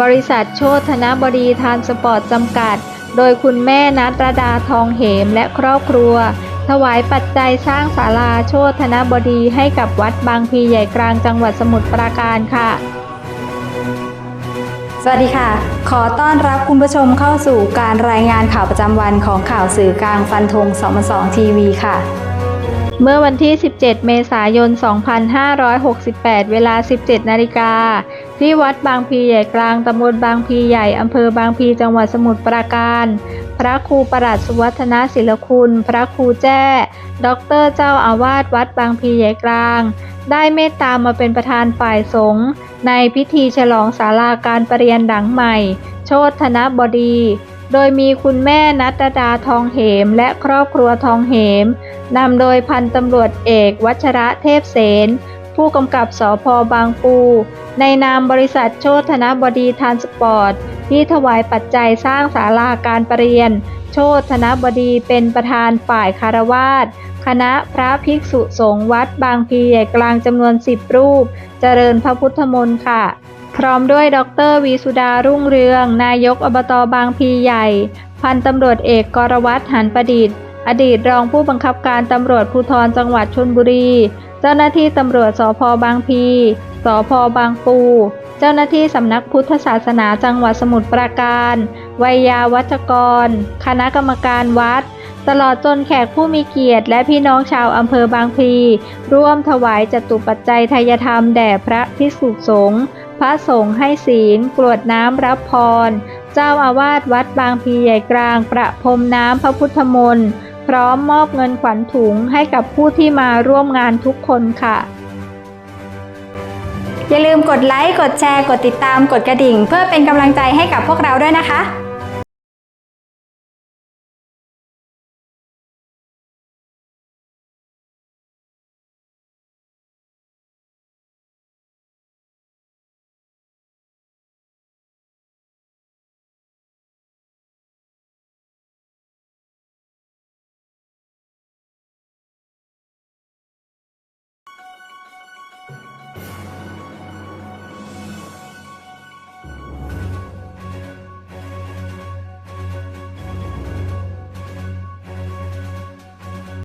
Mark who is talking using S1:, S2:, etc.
S1: บริษัทโชตธนบดีทานสปอร์ตจำกัด โดยคุณแม่นัทรดาทองเหมและครอบครัว ถวายปัจจัยสร้างศาลาโชตธนบดีให้กับวัดบางพีใหญ่กลางจังหวัดสมุทรปราการค่ะ
S2: สวัสดีค่ะ ขอต้อนรับคุณผู้ชมเข้าสู่การรายงานข่าวประจำวันของข่าวสื่อกลางฟันธง2 2ทีวีค่ะ
S1: เมื่อวันที่ 17 เมษายน 2568 เวลา 17 นาฬิกา ที่วัดบางพีใหญ่กลาง ตำบลบางพีใหญ่ อำเภอบางพี จังหวัดสมุทรปราการ พระครูประหลัดสุวัฒนศิลคุณ พระครูแจ้ ด็อกเตอร์เจ้าอาวาสวัดบางพีใหญ่กลาง ได้เมตตามาเป็นประธานฝ่ายสงฆ์ในพิธีฉลองศาลาการประเรียนหลังใหม่ โชธนบดี โดยมีคุณแม่นัตดาทองเหม และครอบครัวทองเหมนำโดยพันตำรวจเอก วัชระเทพเสนผู้กำกับสพบางปู ในนามบริษัทโชตธนบดีทานสปอร์ต ที่ถวายปัจจัยสร้างศาลาการประเรียน โชตธนบดีเป็นประธานฝ่ายคารวาส คณะพระภิกษุสงฆ์วัดบางพลีใหญ่กลางจำนวนสิบรูป เจริญพระพุทธมนต์ค่ะ พร้อมด้วยดรวีสุดารุ่งเรือง นายกอบตบางพลีใหญ่ พันตำรวจเอกกรวัตรหันประดิษฐ์ อดีตรองผู้บังคับการตำรวจภูธรจังหวัดชลบุรี เจ้าหน้าที่ตำรวจสพบางพลีสพบางปูเจ้าหน้าที่สำนักพุทธศาสนาจังหวัดสมุทรปราการ วัยยาวัจกร คณะกรรมการวัด ตลอดจนแขกผู้มีเกียรติ และพี่น้องชาวอำเภอบางพลีร่วมถวายจตุปัจจัยทายธรรมแด่พระภิกษุสงฆ์พระสงฆ์ให้ศีล กรวดน้ำรับพร เจ้าอาวาสวัดบางพลีใหญ่กลาง ประพรมน้ำพระพุทธมนต์พร้อมมอบเงินขวัญถุงให้กับผู้ที่มาร่วมงานทุกคนค่ะ
S2: อย่าลืมกดไลค์ กดแชร์ กดติดตาม กดกระดิ่ง เพื่อเป็นกำลังใจให้กับพวกเราด้วยนะคะ